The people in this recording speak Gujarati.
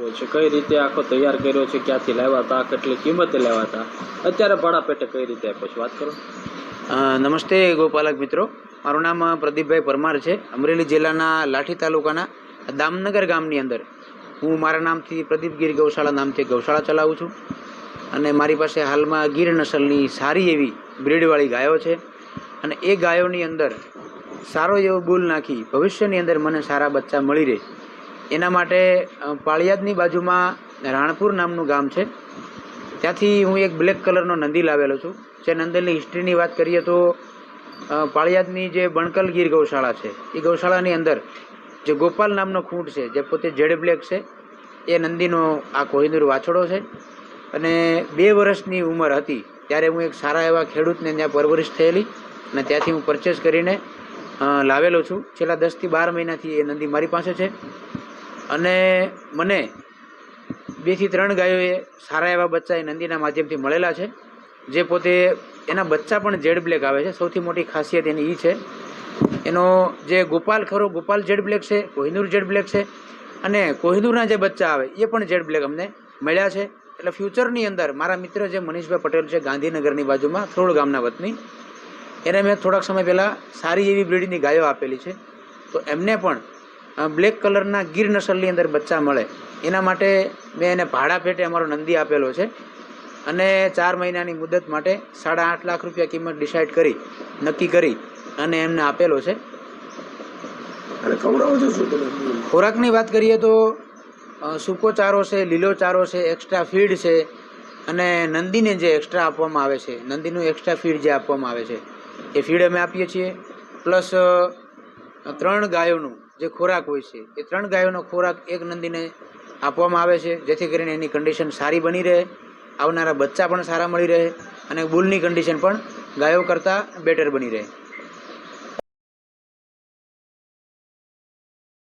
હોય છે. કઈ રીતે આખો તૈયાર કર્યો છે, ક્યાંથી લાવ્યા હતા, કેટલી કિંમતે લાવ્યા હતા? અત્યારે ભાડા પેટે કઈ રીતે આપ્યો વાત કરો. નમસ્તે ગોપાલક મિત્રો. મારું નામ પ્રદીપભાઈ પરમાર છે. અમરેલી જિલ્લાના લાઠી તાલુકાના દામનગર ગામની અંદર હું મારા નામથી પ્રદીપ ગીર ગૌશાળા નામથી ગૌશાળા ચલાવું છું. અને મારી પાસે હાલમાં ગીર નસલની સારી એવી બ્રીડવાળી ગાયો છે. અને એ ગાયોની અંદર સારો એવો બુલ નાખી ભવિષ્યની અંદર મને સારા બચ્ચા મળી રહે. એના માટે પાળિયાદની બાજુમાં રાણપુર નામનું ગામ છે. ત્યાંથી હું એક બ્લેક કલરનો નંદી લાવેલો છું. જે નંદીની હિસ્ટ્રીની વાત કરીએ તો પાળિયાદની જે બણકલ ગીર ગૌશાળા છે, એ ગૌશાળાની અંદર જે ગોપાલ નામનો ખૂંટ છે, જે પોતે જેડ બ્લેક છે, એ નંદીનો આ કોહિનૂર વાછડો છે. અને બે વર્ષની ઉંમર હતી, ત્યારે હું એક સારા એવા ખેડૂતને ત્યાં પરવરિશ થયેલી અને ત્યાંથી હું પરચેસ કરીને લાવેલો છું. છેલ્લા દસથી બાર મહિનાથી એ નંદી મારી પાસે છે. અને મને બેથી ત્રણ ગાયોએ સારા એવા બચ્ચા એ નંદીના માધ્યમથી મળેલા છે, જે પોતે એના બચ્ચા પણ જેડ બ્લેક આવે છે. સૌથી મોટી ખાસિયત એની એ છે. એનો જે ગોપાલ ખરો, ગોપાલ જેડ બ્લેક છે, કોહિનૂર જેડ બ્લેક છે અને કોહિનૂરના જે બચ્ચા આવે એ પણ જેડ બ્લેક અમને મળ્યા છે. એટલે ફ્યુચરની અંદર મારા મિત્ર જે મનીષભાઈ પટેલ છે ગાંધીનગરની બાજુમાં, થ્રોડ ગામના વતની, એને મેં થોડાક સમય પહેલાં સારી એવી બ્રીડની ગાયો આપેલી છે. તો એમને પણ બ્લેક કલરના ગીર નસલની અંદર બચ્ચા મળે. એના માટે મેં એને ભાડા પેટે અમારો નંદી આપેલો છે. અને ચાર મહિનાની મુદત માટે સાડા આઠ લાખ રૂપિયા કિંમત ડિસાઇડ કરી નક્કી કરી અને એમને આપેલો છે. ખોરાકની વાત કરીએ તો સૂકો ચારો છે લીલો ચારો છે એક્સ્ટ્રા ફીડ છે અને નંદીને જે એક્સ્ટ્રા આપવામાં આવે છે નંદીનું એક્સ્ટ્રા ફીડ જે આપવામાં આવે છે એ ફીડ અમે આપીએ છીએ. પ્લસ ત્રણ ગાયોનું જે ખોરાક હોય છે, એ ત્રણ ગાયોનો ખોરાક એક નંદીને આપવામાં આવે છે, જેથી કરીને એની કન્ડિશન સારી બની રહે, આવનારા બચ્ચા પણ સારા મળી રહે અને બુલની કન્ડિશન પણ ગાયો કરતાં બેટર બની રહે.